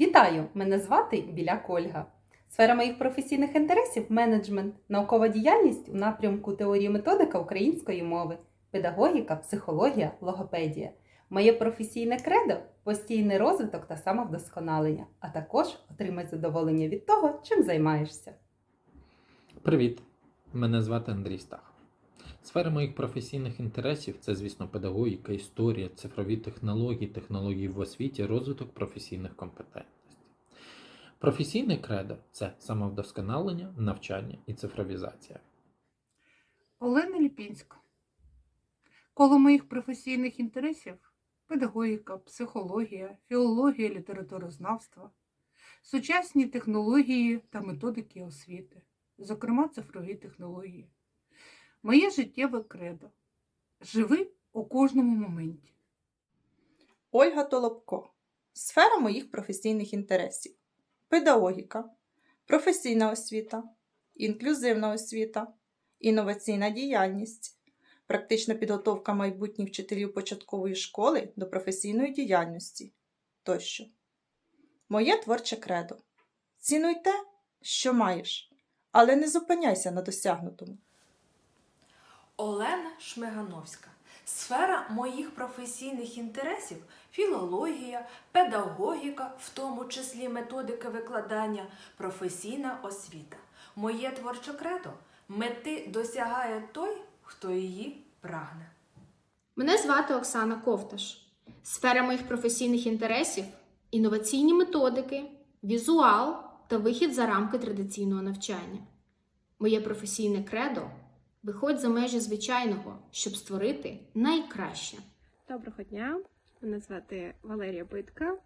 Вітаю! Мене звати Біляк Ольга. Сфера моїх професійних інтересів менеджмент, наукова діяльність у напрямку теорії методика української мови, педагогіка, психологія, логопедія. Моє професійне кредо постійний розвиток та самовдосконалення, а також отримай задоволення від того, чим займаєшся. Привіт! Мене звати Андрій Стах. Сфера моїх професійних інтересів це, звісно, педагогіка, історія, цифрові технології, технології в освіті, розвиток професійних компетентностей. Професійне кредо це самовдосконалення, навчання і цифровізація. Олена Ліпінська. Коло моїх професійних інтересів педагогіка, психологія, філологія, літературознавство, сучасні технології та методики освіти, зокрема цифрові технології. Моє життєве кредо. Живи у кожному моменті. Ольга Толопко. Сфера моїх професійних інтересів: педагогіка, професійна освіта, інклюзивна освіта, інноваційна діяльність, практична підготовка майбутніх вчителів початкової школи до професійної діяльності тощо. Моє творче кредо. Цінуй те, що маєш, але не зупиняйся на досягнутому. Олена Шмигановська. Сфера моїх професійних інтересів філологія, педагогіка, в тому числі методики викладання, професійна освіта. Моє творче кредо мети досягає той, хто її прагне. Мене звати Оксана Ковташ. Сфера моїх професійних інтересів інноваційні методики, візуал та вихід за рамки традиційного навчання. Моє професійне кредо виходь за межі звичайного, щоб створити найкраще. Доброго дня, мене звати Валерія Битка.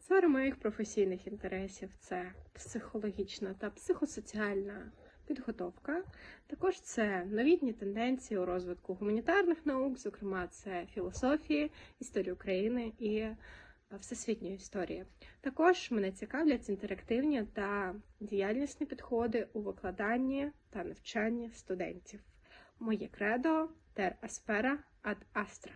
Сфера моїх професійних інтересів це психологічна та психосоціальна підготовка. Також це новітні тенденції у розвитку гуманітарних наук, зокрема, це філософії, історії України і е, всесвітньої історії. Також мене цікавлять інтерактивні та діяльнісні підходи у викладанні та навчанні студентів. Моє кредо тер аспера ад астра.